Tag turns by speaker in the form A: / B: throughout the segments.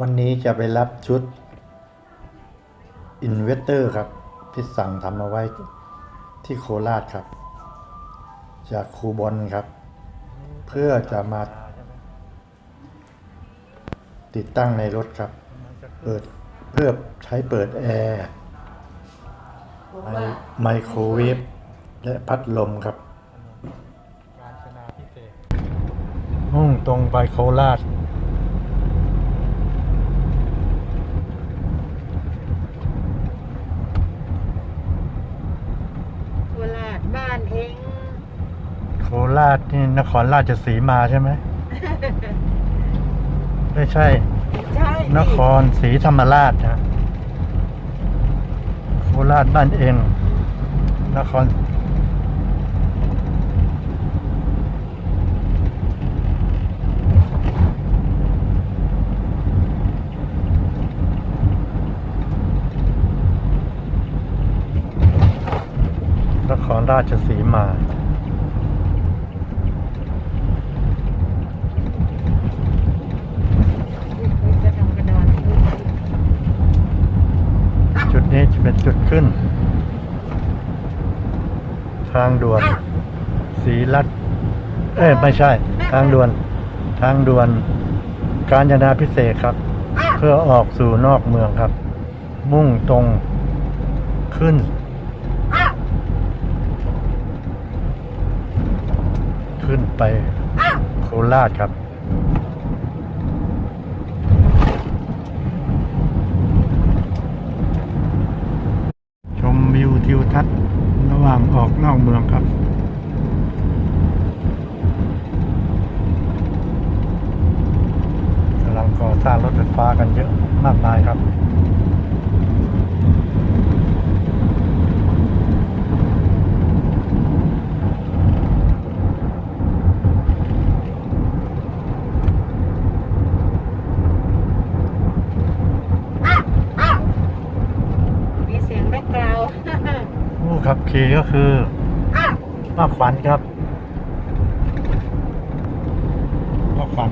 A: วันนี้จะไปรับชุดอินเวสเตอร์ครับ ที่สั่งทำเอาไว้ที่โคราชครับ จากครูบอลครับ เพื่อจะมา ติดตั้งในรถครับ เปิดเพื่อใช้เปิดแอร์ไมโครเวฟและพัดลมครับ
B: การชนาพิเศษ
A: มุ่งตรงไปโคราช
C: โคราช บ้านเอง
A: โคราชนี่นครราชสีมาใช่ไหม ไม่ใช่
C: ใช่
A: นครศรีธรรมราชนะโคราชบ้านเอง นคร ครราชสีมา
C: จุดนี้
A: จะเป็นจุดขึ้น ทางด่วน สีรัตเอ้ยไม่ใช่ ทางด่วน ทางด่วนการจนาพิเศษกครับ เพื่อออกสู่นอกเมืองครับ มุ่งตรงขึ้น ขึ้นไปโคราชครับ ชมวิวทิวทัศน์ระหว่างออกนอกเมืองครับกำลังก่อสร้างรถไฟฟ้ากันเยอะมากมายครับ
C: มีเสียงแบ็กกราวด์
A: ผู้ขับขี่ก็คือมาขวัญครับมาขวัญ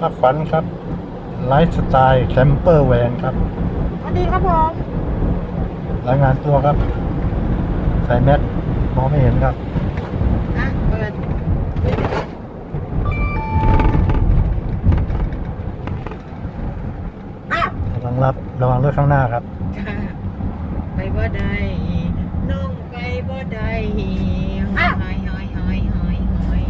A: มาขวัญครับ ไลฟ์สไตล์แคมเปอร์แวนครับ
C: สวัสดีครับผม
A: รายงานตัวครับ ใส่แมสมองไม่เห็นครับ รับระวังรถข้างหน้าครับ
C: ค่ะไปบ่ได้น้องไปบ่ได้หอยหอยหอยหอยหอย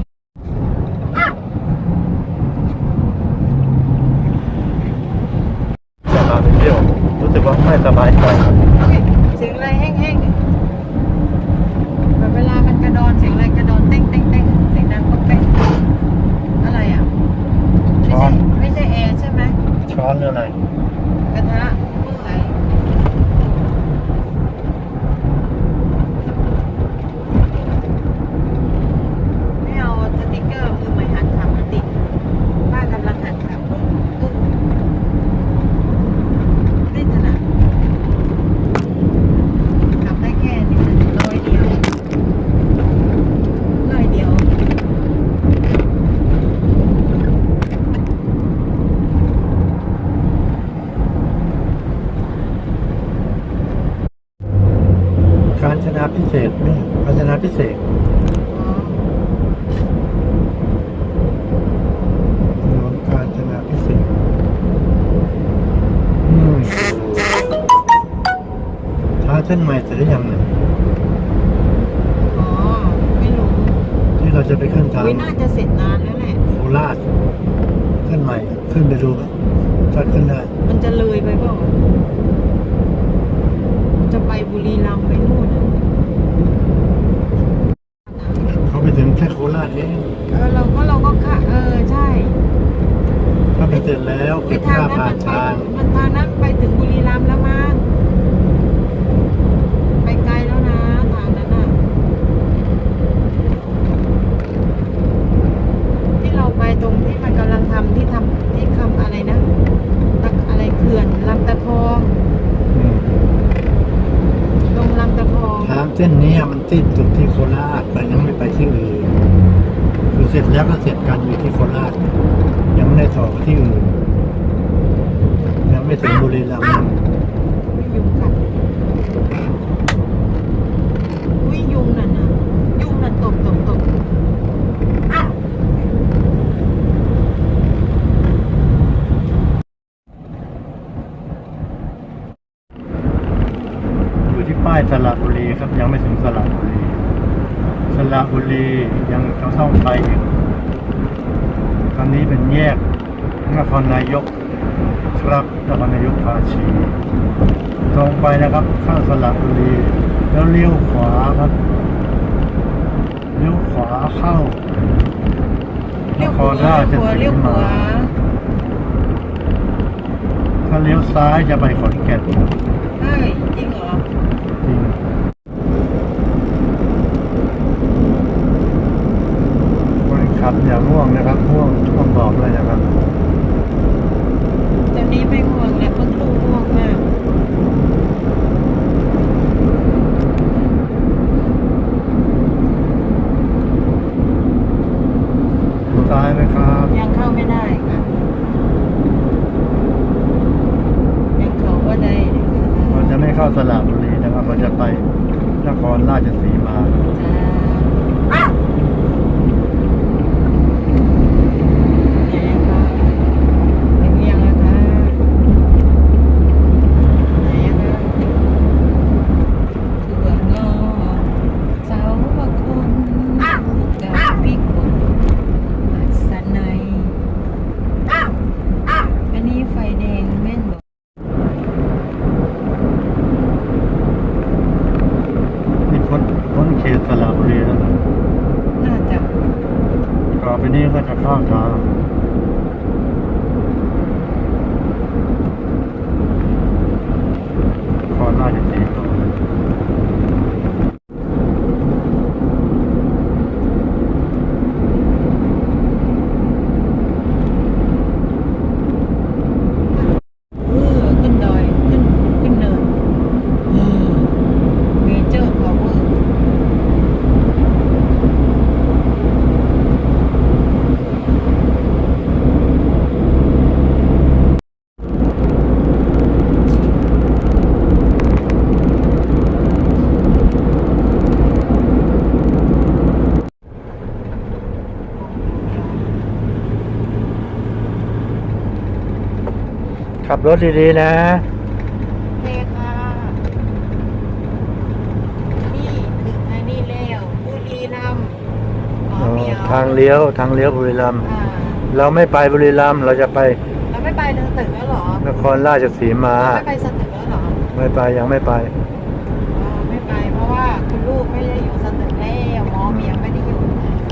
A: จะมาไปเที่ยวรู้สึกว่าไม่สบายใจครับ
C: เสียงอะไรแห้งๆแบบเวลามันกระดอนเสียงอะไรกระดอนเต้งเต้งเต้งเสียงดังป๊อกแป๊กอะไรอะ ไม่
A: ช้อ
C: ใช่
A: น
C: ไม่ใช่แอร์ใช่ไหม
A: ช้อนหรืออะไร
C: กระทะเมื่อไหร่ไม่เอาสติกเกอร์มือใหม่หัดขับมาติดป้ากำลังหัดขับอึ้งอึ้งไม่ได้ถนัดขับได้แค่นี้ร้อยเดียวร้อยเดียว
A: การชนะพิเศษนี่การชนะพิเศษ
C: อ๋อ
A: ถนนการชนะพิเศษอืมทางเส้นใหม่เสร็จหรือยังเนี่ย
C: อ๋อ ไม่รู้
A: ที่เราจะไปขึ้นทาง
C: วิน่าจะเสร็จนานแล้วแหละ
A: โคราชเส้นใหม่ขึ้นไปดูไหมถ้าขึ้นได้
C: มันจะเลยไปเปล่าจะไปบุรีรัมย์ไปนู่นน่ะ
A: เขาไปถึงแค่โคราชเอง
C: เออเราก็เราก็ค่ะเออ ใช่
A: ถ้าไปเสร็จแล้ว
C: ไอ้
A: เก็บ
C: ทาง
A: ค่า
C: นั้น
A: ผ่า
C: มัน นไป
A: ทาง
C: มันทางนั้นไปถึงบุรีรัมย์แล้วมั้งไปไกลแล้วนะทางนั้นน่ะ ที่เราไปตรงที่มันกำลังทำที่ทำที่คำอะไรนะตะอะไรเขื่อนลำตะคอง
A: อ เส้นนี้มันสิ้นสุดที่โคราชแต่ยังไม่ไปที่อื่นคือเสร็จแล้วก็เสร็จกันอยู่ที่โคราช ยัง ได้ต่อไปที่อื่นยังไม่ถึงบุรีรัมย์
C: ไม่ยุงกัดอุ้ยยุงน่ะนะยุงน่ะตบตบตบ
A: อยู่ที่ป้ายสระบุรีครับยังไม่ถึงสระบุรีสระบุรียังต้องไปอีกครั้งนี้เป็นแยก นครนายกครับนครนายกภาชีตรงไปนะครับเข้าสระบุรีแล้วเลี้ยวขวาครับเลี้ยวขวาเข้า
C: เลี้
A: น
C: ยว
A: ค
C: ขวาร
A: ราช
C: เลี้ยวขวา
A: สีมาถ้าเลี้ยวซ้ายจะไปขอนแก่น
C: เฮ้ยจริงเหรอ
A: จริงคนขับอย่าง่วงนะครับง่วงต้องบอกเลยนะครับ
C: ตอ นนี้ไม่ง่วงแล้วเพิ่งลูกง่วงมาก
A: ซ้ายไหมครับ
C: ยังเข้าไม่ได้ค่ะยังเขาว่าได้เลยค่ะ
A: เราจะไม่เข้าสระบุรีนะครับ เราจะไปนครราชสีมา
C: จ้าไหนอะคะถึงยังอะคะไหนอะคะถั่วงอกเสาวบคุณกับพริกป่นอัศนัยอันนี้ไฟแดงแม่นบอก
A: นี่พ้นพ้นเขตสระบุรีแล้วนะ
C: น่าจะ
A: ต่อไป นี้ก็จะเข้าทางนครราชสีมา
C: เออขึ้นดอย ขึ้น ขึ้นเนินเมเจอร์พาวเวอร์
A: ขับ รถดีๆนะ
C: เคค่ะนี่ถึงไอ้นี่แล้วบุรีรัมย์หมอเหมียว
A: ทางเลี้ยวทางเลี้ยวบุรีรัมย์
C: อ่า
A: เราไม่ไปบุรีรัมย์เราจะไป
C: เราไม่ไปเดินตึกแล้วเหรอน
A: ครราชสีมา
C: เราไม่ไปสตึกแล้วเหรอ
A: ไม่ไปยังไม่ไป
C: อ๋อไม่ไปเพราะว่าคุณลูกไม่ได้อยู่สตึกแล้วหมอเหมียวไม่ได้อยู่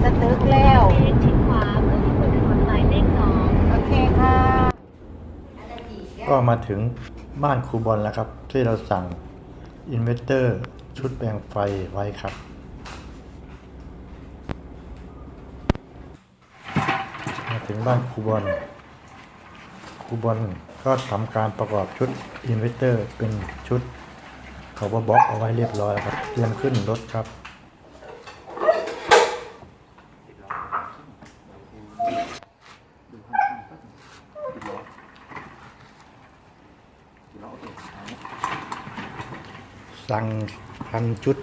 C: สตึกแล้ว
D: เลี้ยวชิดขวาเพื่อที่บนถนนหมายเลขสอง
C: โอเคค่ะ
A: ก็ มาถึงบ้านครูบอลแล้วครับ ที่เราสั่งอินเวสเตอร์ชุดแปลงไฟไว้ครับ มาถึงบ้านครูบอลครูบอลก็ทำการประกอบชุดอินเวสเตอร์เป็นชุดเขาบบ็อกเอาไว้เรียบร้อยแล้วครับ เตรียมขึ้นรถครับ สั่งพันชุด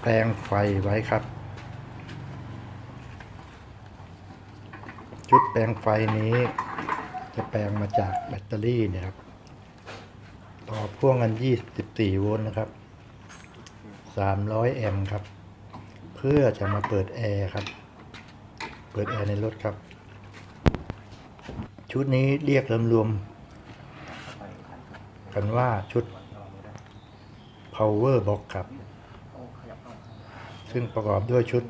A: แปลงไฟไว้ครับชุดแปลงไฟนี้จะแปลงมาจากแบตเตอรี่เนี่ยครับ ต่อพ่วงกัน24โวลต์นะครับ 300 แอมป์ครับ เพื่อจะมาเปิดแอร์ครับ เปิดแอร์ในรถครับ ชุดนี้เรียกรวมๆกันว่าชุด power box ครับ ซึ่งประกอบด้วยชุด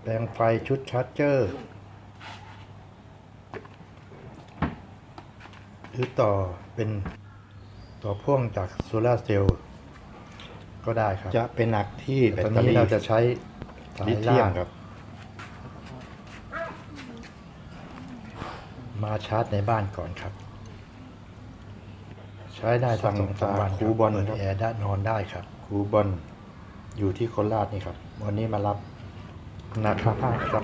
A: แปลงไฟชุดชาร์จเจอร์หรือต่อเป็นต่อพ่วงจากโซลาร์เซลล์ก็ได้ครับ จะเป็นหนักที่แบตเตอรี่เราจะใช้ลิเธียมครับ มาชาร์จในบ้านก่อนครับ ใช้ได้ทั้งสองสามวันครูบอลแอร์ได้นอนได้ครับครูบอลอยู่ที่โคราชนี่ครับ วันนี้มารับนะครับ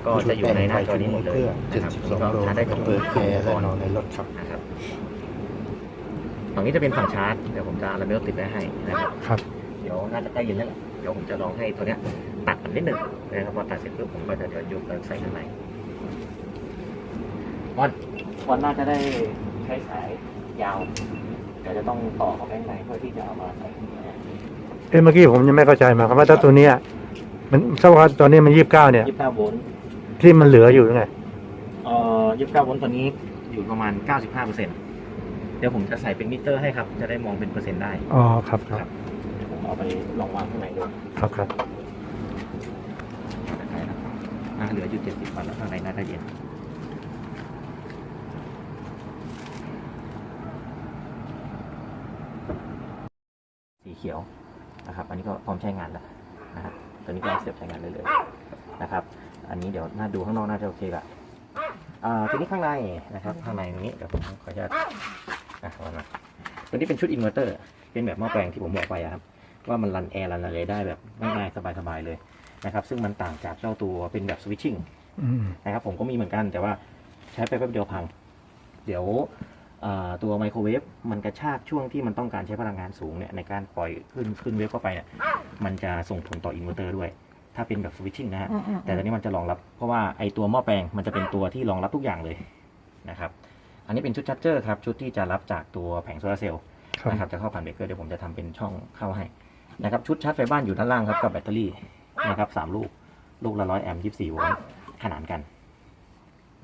E: ก็จะอยู่ในหน้าจอนี้หมดเลย
A: เพื่อ
E: นะครับ
A: 72โล
E: ชาร์จได้กับ
A: เปิดแอร์และนอนในรถครับ
E: นะครับฝั่งนี้จะเป็นฝั่งชาร์จเดี๋ยวผมจะเอาระเบิดติดไว้ให้นะครับ
A: ครับ
E: เดี๋ยวน่าจะใกล้เย็นแล้วแหละเดี๋ยวผมจะลองให้ตัวเนี้ยตัดมันนิดหนึ่งนะครับพอตัดเสร็จปุ๊บผมก็จะเดี๋ยวยกแล้วใส่ข้างในวันวันน่าจะได้ใช้สายยาวเดี๋ยวจะต้องต่อเข้าไปข้างในเพื่อที่จะเอามาใส่
A: เอ้เมื่อกี้ผมยังไม่เข้าใจหมายความว่าถ้าตัวเนี้ยมันเท่ากับตอนนี้มันยี่สิบเก้าเนี่ย
E: ยี่สิบเก้าโวลต์
A: ที่มันเหลืออยู่ยังไง
E: เอ่อยี่สิบเก้าโวลต์ตอนนี้อยู่ประมาณเก้าสิบห้าเปอร์เซ็นต์เดี๋ยวผมจะใส่เป็นมิเตอร์ให้ครับ จะได้มองเป็นเปอร์เซ็นต์ได้
A: อ๋อครับครับ
E: ผมเอาไปลองวางข้างในดู
A: ครับครับ
E: อ่าเหลืออยู่เจ็ดสิบวันแล้วข้างในน่าจะเย็น ขียวนะครับ อันนี้ก็พร้อมใช้งานแล้วนะครับตัวนี้ก็เสียบใช้งานเลยเลยนะครับ อันนี้เดี๋ยวน่าดูข้างนอกน่าจะโอเคละอ่าทีนี้ข้างในนะครับ ข้างในตรงนี้เดี๋ยวผมขออนุญาตอะวางมาตัวนี้เป็นชุดอินเวอร์เตอร์ เป็นแบบหม้อแปลงที่ผมบอกไปอะครับ ว่ามันรันแอร์รันอะไรได้แบบง่ายๆสบายๆเลยนะครับ ซึ่งมันต่างจากเจ้าตัวเป็นแบบสวิตชิ่ง
A: อืม
E: นะครับ ผมก็มีเหมือนกันแต่ว่าใช้ไปแป๊บเดียวพัง เดี๋ยวอ่า ตัวไมโครเวฟมันกระชากช่วงที่มันต้องการใช้พลังงานสูงเนี่ยในการปล่อยขึ้นขึ้นเวฟเข้าไปเนี่ยมันจะส่งผลต่ออินเวอร์เตอร์ด้วย ถ้าเป็นแบบสวิตชิ่งนะฮะ
C: อืมอืม
E: แต่ตอนนี้มันจะรองรับเพราะว่าไอตัวหม้อแปลงมันจะเป็นตัวที่รองรับทุกอย่างเลยนะครับ อันนี้เป็นชุดชัตเจอร์ครับชุดที่จะรับจากตัวแผงโซลาร์เซลล์
A: ครับ
E: นะครับจะเข้าผ่านเบรกเกอร์เดี๋ยวผมจะทำเป็นช่องเข้าให้นะครับชุดชาร์จไฟบ้านอยู่ด้านล่างครับกับแบตเตอรี่นะครับสามลูกลูกละร้อยแอมป์ยี่สิบสี่โวลต์ขนานกัน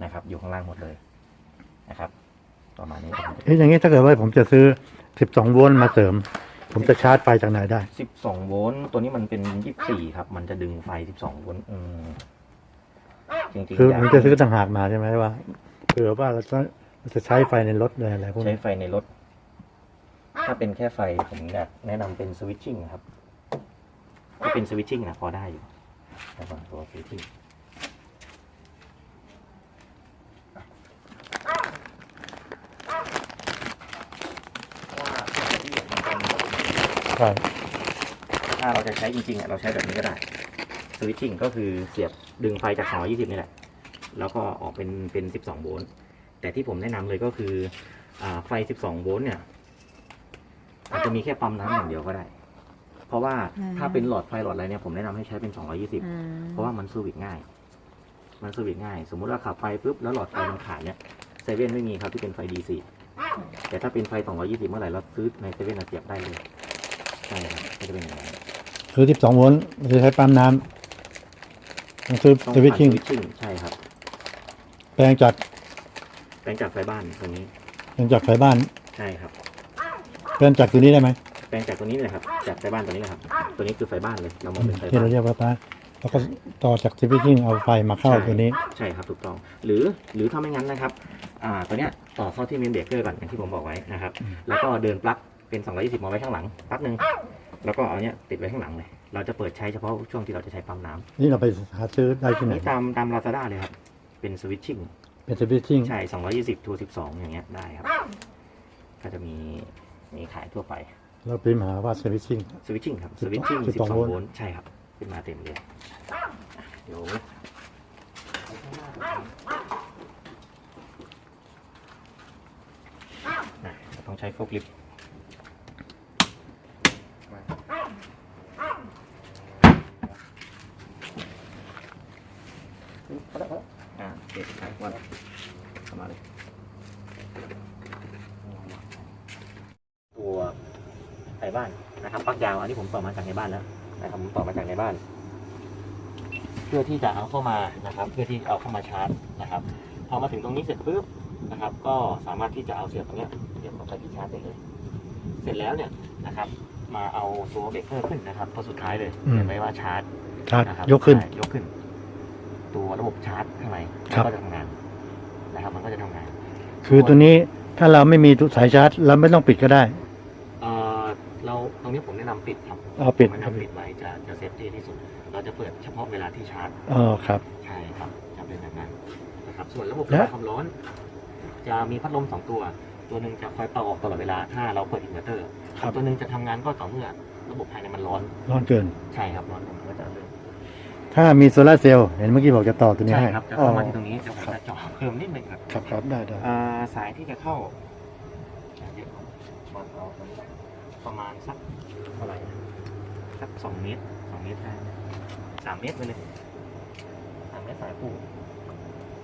E: นะครับอยู่ข้างล่างหมดเลยนะครับ ประมาณนี้
A: เอ๊ะอย่างนี้ถ้าเกิดว่าผมจะซื้อ 12 โวลต์มาเสริม ผมจะชาร์จไฟจากไหนได้
E: สิบสองโวลต์ตัวนี้มันเป็นยี่สิบสี่ครับ มันจะดึงไฟสิบสองโวลต์อืมจริงๆ
A: คือ
E: อยาก
A: ผมจะซื้อต่างหากมาใช่ไหมว่าเผื่อว่าเราจะเราจะใช้ไฟในรถเลยอะไรพวก
E: ใช้
A: นี้
E: ไฟในรถ ถ้าเป็นแค่ไฟผมอยากแนะนำเป็นสวิตชิ่งครับ ถ้าเป็นสวิตชิ่งนะพอได้อยู่แต่ว่าตัวสวิตชิ่ง
A: ครับ
E: ถ้าเราจะใช้จริงๆอะเราใช้แบบนี้ก็ได้สวิตชิ่งก็คือเสียบดึงไฟจาก220นี่แหละ แล้วก็ออกเป็นเป็น 12 โวลต์แต่ที่ผมแนะนำเลยก็คืออ่าไฟ 12 โวลต์เนี่ยอาจจะมีแค่ปั๊มน้ำอย่างเดียวก็ได้ เพราะว่าถ้าเป็นหลอดไฟหลอดอะไรเนี่ยผมแนะนำให้ใช้เป็น 220
C: อืม
E: เพราะว่ามันสวิตช์ง่าย มันสวิตช์ง่าย สมมุติว่าขับไปปุ๊บแล้วหลอดไฟมันขาดเนี่ยเซเว่นไม่มีครับที่เป็นไฟ DC แต่ถ้าเป็นไฟ 220 เมื่อไหร่เราซื้อในเซเว่นเสียบได้เลยใช่ครับก็จะเป็นอย่างนั้น
A: คือ12โวลต์จะใช้ปั๊มน้ำต้องซื้อ
E: ต้อง
A: สวิตชิ่ง
E: ผ่านสวิตชิ่งใช่ครับ
A: แปลงจาก
E: แปลงจากไฟบ้านตรงนี้
A: แปลงจากไฟบ้าน
E: ใช่ครับ
A: แปลงจากตัวนี้ได้ไหม
E: แปลงจากตัวนี้เลยครับจากไฟบ้านตัวนี้เลยครับ ตัวนี้คือไฟบ้านเลยเรามองเป็นไฟ
A: ที่
E: บ้า
A: เรา
E: น
A: เรียกว่าป้าแล้วก็ต่อจากสวิตชิ่งเอาไฟมาเข้าตัวนี้
E: ใช่ครับถูกต้อง หรือหรือถ้าไม่งั้นนะครับอ่าตัวเนี้ยต่อเข้าที่เมนเบรกเกอร์ก่อนอย่างที่ผมบอกไว้นะครับ แล้วก็เดินปลั๊ก เป็น 220มาไว้ข้างหลังปลั๊กหนึ่งแล้วก็เอาเนี้ยติดไว้ข้างหลังเลย เราจะเปิดใช้เฉพาะช่วงที่เราจะใช้ปั๊มน้ำ
A: นี่เราไปหาซื้อได้ที่ไหน
E: นี่ตามตามลาซาด้าเลยครับ เป็นสวิตชิ่ง
A: เป็นสวิตชิ่ง
E: ใช่ 220 ทู12 อย่างเงี้ยได้ครับ ก็จะมีมีขายทั่วไป
A: เราพิมพ์หาว่าสวิตชิ่ง
E: สวิตชิ่งครับ สวิตชิ่ง
A: 12
E: 12
A: โวลต์
E: โวลต์ใช่ครับ ขึ้นมาเต็มเลยเดี๋ยวนะต้องใช้โฟล์คลิฟต์อ่าเด็ดครับวันเข้ามาเลย ตัวไฟ บ้านนะครับปลั๊กยาวอันนี้ผมต่อมาจากในบ้านแล้วนะครับผมต่อมาจากในบ้าน เพื่อที่จะเอาเข้ามานะครับ เพื่อที่เอาเข้ามาชาร์จนะครับ พอมาถึงตรงนี้เสร็จปุ๊บนะครับ ก็สามารถที่จะเอาเสียบตรงเนี้ยเสียบเข้าไปที่ชาร์จได้เลย เสร็จแล้วเนี่ยนะครับ มาเอาตัวเบรกเกอร์ขึ้นนะครับตัวสุดท้ายเลย
A: อืม
E: เขียนไว้ว่าชาร์จ
A: ชาร์จ
E: นะครับ
A: ยกขึ้น
E: ใช่ยกขึ้น ตัวระบบชาร์จข้างใน
A: ครั
E: มัน
A: บ
E: ก็จะทำงานนะครับ มันก็จะทำงาน
A: คือตัวนี้ถ้าเราไม่มีสายชาร์จ เราไม่ต้องปิดก็ได้
E: เอ่อเราตรงนี้ผมแนะนำปิดครับ
A: เอาปิด
E: ผมแนะนำปิดไว้จะจะเซฟตี้ที่สุด เราจะเปิดเฉพาะเวลาที่ชาร์จ
A: อ๋อครับ
E: ใช่ครับจะเป็นแบบนั้นนะครับ ส่วนระบบ
A: และ
E: ระบายความร้อน จะมีพัดลมสองตัว ตัวหนึ่งจะคอยเป่าออกตลอดเวลา ถ้าเราเปิดอินเวอร์เตอร์
A: ครับ
E: ตัวหนึ่งจะทำงานก็ต่อเมื่อระบบภายในมันร้อน
A: ร้อนเกิน
E: ใช่ครับร้อนมันก็จะเริ่ม
A: ถ้ามีโซลาร์เซลล์เห็นเมื่อกี้บอกจะต่อตัวนี้
E: ใช่
A: ให้
E: ครับจะ
A: อ๋อ
E: เข้ามาที่ตรงนี้เดี๋ยวผมจะเจาะเพิ่มนิดนึงครับ
A: ครับครับได้ได้
E: อ่าสายที่จะเข้าเดี๋ยวมันเอา ประมาณสักเท่าไหร่นะสักสองเมตรสองเมตรได้นะสามเมตรไปเลยสามเมตรสายปู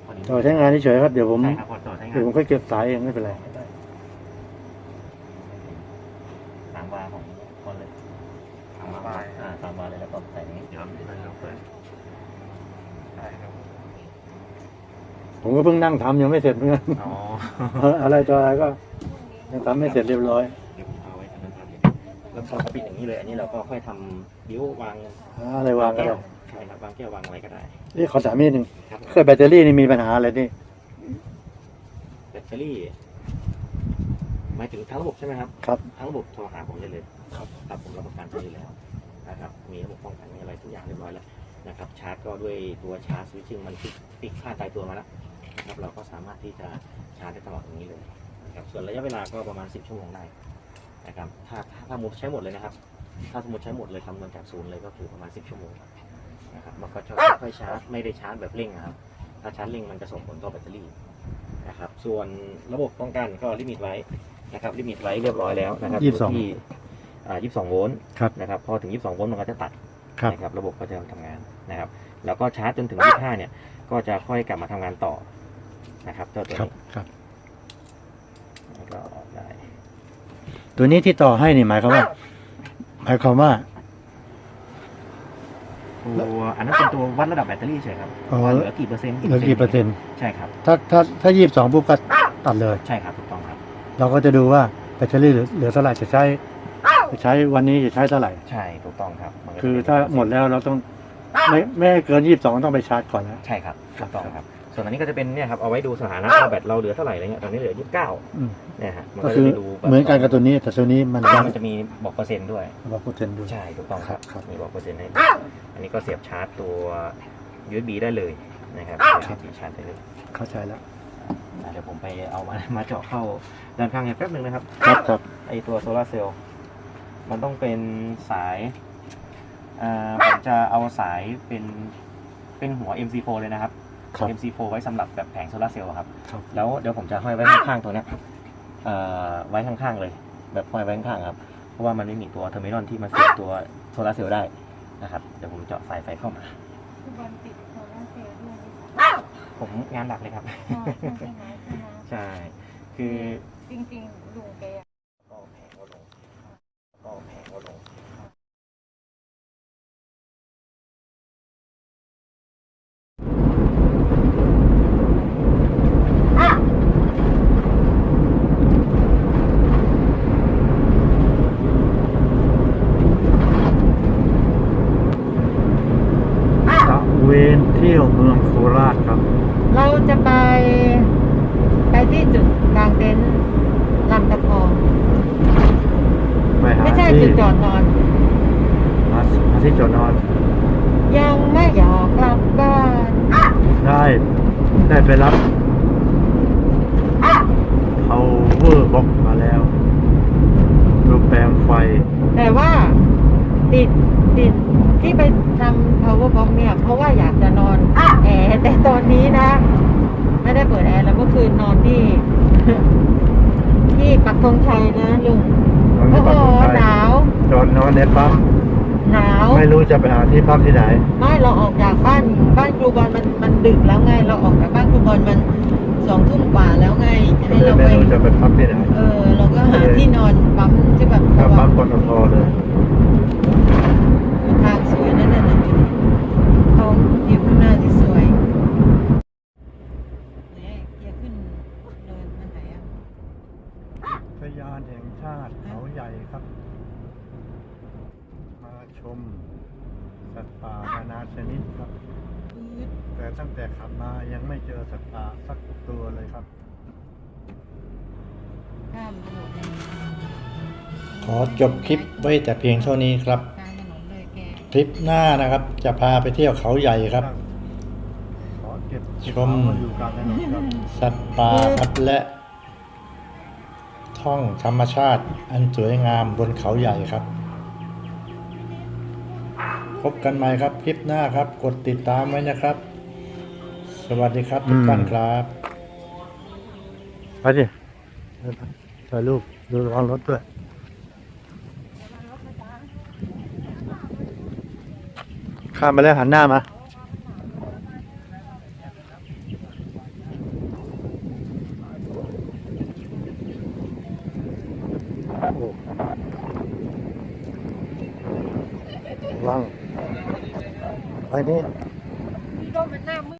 E: พอดี
A: ต่อใช้งานเฉยๆครับเดี๋ยวผม
E: ใช่ครับพอต่อใช้งา
A: เดี๋ยวนผมค่อยเก็บสายเองไม่เป็นไร
E: สามวาของคนเลยสามวาอ่าสามวาเลยแล้วก็ใส่นี้เดี๋ยวเราเปิดใช่ครับ
A: ผมก็เพิ่งนั่งทำยังไม่เสร็จเหมือนกัน
E: อ๋อ
A: อะไรต่ออะไรก็ยังทำไม่เสร็จเรียบร้อย
E: แล้วพอเขาปิดอย่างนี้เลย อันนี้เราก็ค่อยทำบิ้ววาง
A: หาอะไรวางก็
E: แก้
A: ได้
E: วใช่ครับวางแก้ววางอะไรก็ได้
A: นี่ขอถามนิดนึง
E: ครับ
A: เครื่องแบตเตอรี่นี่มีปัญหาอะไรนี่
E: แบตเตอรี่หมายถึงทั้งระบบใช่ไหมครับ
A: ครับ
E: ทั้งระบบโทรหาผมได้เลย
A: ครับ
E: ครับผมรับประกันให้อยู่แล้วนะครับมีระบบป้องกันมีอะไรทุกอย่างเรียบร้อยแล้วนะครับชาร์จก็ด้วยตัวชาร์จสวิตชิ่งมันติดติดค่าตายตัวมาแล้วนะครับเราก็สามารถที่จะชาร์จได้ตลอดตรงนี้เลยนะครับส่วนระยะเวลาก็ประมาณ 10 ชั่วโมงได้ นะครับถ้าถ้าถ้ามุดใช้หมดเลยนะครับ ถ้าสมมติใช้หมดเลยคำนวณจากศูนย์เลยก็คือประมาณ 10 ชั่วโมงนะครับมันก็จะค่อยๆชาร์จไม่ได้ชาร์จแบบเร่งนะครับ ถ้าชาร์จเร่งมันจะส่งผลต่อแบตเตอรี่นะครับส่วนระบบป้องกันก็ลิมิตไว้นะครับลิมิตไว้เรียบร้อยแล้วนะครับ
A: ยี่สิบสอง
E: ที่อ่า22โวลต์
A: ครับ
E: นะครับพอถึง 22โวลต์มันก็จะตัด
A: ครับ
E: นะครับระบบก็จะทำงานนะครับ แล้วก็ชาร์จจนถึง 25 เนี่ย ก็จะค่อยกลับมาทำงานต่อนะครับเจ้าตัว
A: ครับ
E: นี้
A: ครับ
E: แล้วก็ออกได้
A: ตัวนี้ที่ต่อให้นี่หมายความว่า หมายความว่า
E: ตัวอันนั้นเป็นตัววัดระดับแบตเตอรี่เฉยครับ
A: อ๋อ
E: ว่าเหลือกี่เปอร์เซ็นต์
A: เหลือกี่เปอร์เซ็นต์
E: ใช่ครับ
A: ถ้าถ้าถ้ายี่สิบสองปุ๊บก็ตัดเลย
E: ใช่ครับถูกต้องครับ
A: เราก็จะดูว่าแบตเตอรี่เหลือเหลือเท่าไหร่จะใช้จะใช้วันนี้จะใช้เท่าไหร่
E: ใช่ถูกต้องครับมันก็จะ
A: คือ
E: เป็น
A: ถ้าหมดแล้วเราต้องไม่ไม่ให้เกินยี่สิบสองต้องไปชาร์จก่อนนะ
E: ใช่ครับถูกต้องครับ ส่วนอันนี้ก็จะเป็นเนี่ยครับเอาไว้ดูสถานะว่าแบตเราเหลือเท่าไหร่อะไรเงี้ยตอนนี้เหลือ29
A: อืม
E: เนี่ยฮะมัน
A: ก็
E: ก็
A: คื
E: จะ
A: อ
E: ได้ดูแบบ
A: เหมือนกันกับตัวนี้แต่ตัวนี้มัน
E: มันจะมีบอกเปอร์เซ็นต์ด้วย
A: บอกเปอร์เซ็นต์ด้วย
E: ใช่ถูกต้องครับ
A: ครับ
E: มีบอกเปอร์เซ็นต์ให้อันนี้ก็เสียบชาร์จตัว USB ได้เลยนะครับ
A: ครับ
E: เสียบชาร์จได้เลย
A: เข้าใจแล้ว
E: อะเดี๋ยวผมไปเอามา มาเจาะเข้าด้านข้างเนี่ยแป๊บหนึงนะครับ
A: ครับครับ
E: ไอตัวโซลาร์เซลล์มันต้องเป็นสายอ่าผมจะเอาสายเป็นเป็นหัว MC4 เลยนะครับ
A: ครับ
E: MC4 ไว้สำหรับแบบแผงโซลาร์เซลล์อะครับ
A: ครับ
E: แล้วเดี๋ยวผมจะห้อยไว้ข้างๆตัวเนี้ยเอ่อไว้ข้างๆเลย แบบห้อยไว้ข้างๆครับ เพราะว่ามันไม่มีตัวเทอร์มินอลที่มาเสียบตัวโซลาร์เซลล์ได้นะครับ เดี๋ยวผมเจาะสายไฟเข้ามา
D: คือบอลติดโซลาร์เซลล์ด้วยไหมคะ
E: ผมงานหลักเลยครับ
D: อ๋อใช่ไหมใช่ไหม
E: ใช่ คือ
D: จริงๆลุงแก
E: ก็แผงก็ลงก็แผงก็ลง
A: ตะเวนเที่ยวเมืองโคราชครับ
C: เราจะไป ไปที่จุดกลางเต็นท์ลำตะพอง
A: ไปหา
C: ไม่ใช่
A: ที่
C: จุดจอดนอน
A: หาหาที่จอดนอน
C: ยังไม่อยากกลับบ้าน
A: ได้ได้ไปรับ power box มาแล้วรูปแปลงไฟ
C: แต่ว่าติดติด ที่ไปทำ power box เนี่ย เพราะว่าอยากจะนอนแอร์แต่ตอนนี้นะ ไม่ได้เปิดแอร์แล้วเมื่อคืนนอนที่ ที่ปักธงชัยนะลุง
A: นอน
C: โอ้
A: ที่
C: โห
A: ปักธงชัย
C: หนาว
A: จอดนอนในปั๊ม
C: หนาว
A: ไม่รู้จะไปหาที่พักที่ไหน
C: ไม่เราออกจากบ้านบ้านครูบอลมันมันดึกแล้วไง เราออกจากบ้านครูบอลมันสองทุ่มกว่าแล้วไงจะให้เรา
A: ไม่
C: ไป
A: รู้จะไปพักที่ไหน
C: เออ เราก็หาที่นอนปั๊มที่แบบ
A: ถ้าปั๊มปตทเลย
C: ทางสวยนั่นน่ะนะเขาอยู่ข้างหน้าที่สวยเนี่ยเกียร์ขึ้นเนินมันไหนอะ
A: พยานแห่งชาติเขาใหญ่ครับ มาชม สัตว์ป่านานาชนิดครับ
C: ปื๊ด
A: แต่ตั้งแต่ขับมายังไม่เจอสัตว์ป่าสักตัวเลยครับ
C: ข้ามถนนเลย
A: ขอ จบคลิปไว้แต่เพียงเท่านี้ครับ
C: กลางถนนเลยแก
A: คลิปหน้านะครับ จะพาไปเที่ยวเขาใหญ่ครับ ชมสัตว์ป่าครับและท่อท่องธรรมชาติอันสวยงามบนเขาใหญ่ครับ พบกันใหม่ครับคลิปหน้าครับ กดติดตามไว้นะครับ สวัสดีครับทุกท่านครับไปดิถ่ายรูปดูระวังรถด้วย ข้ามไปแล้วหันหน้ามา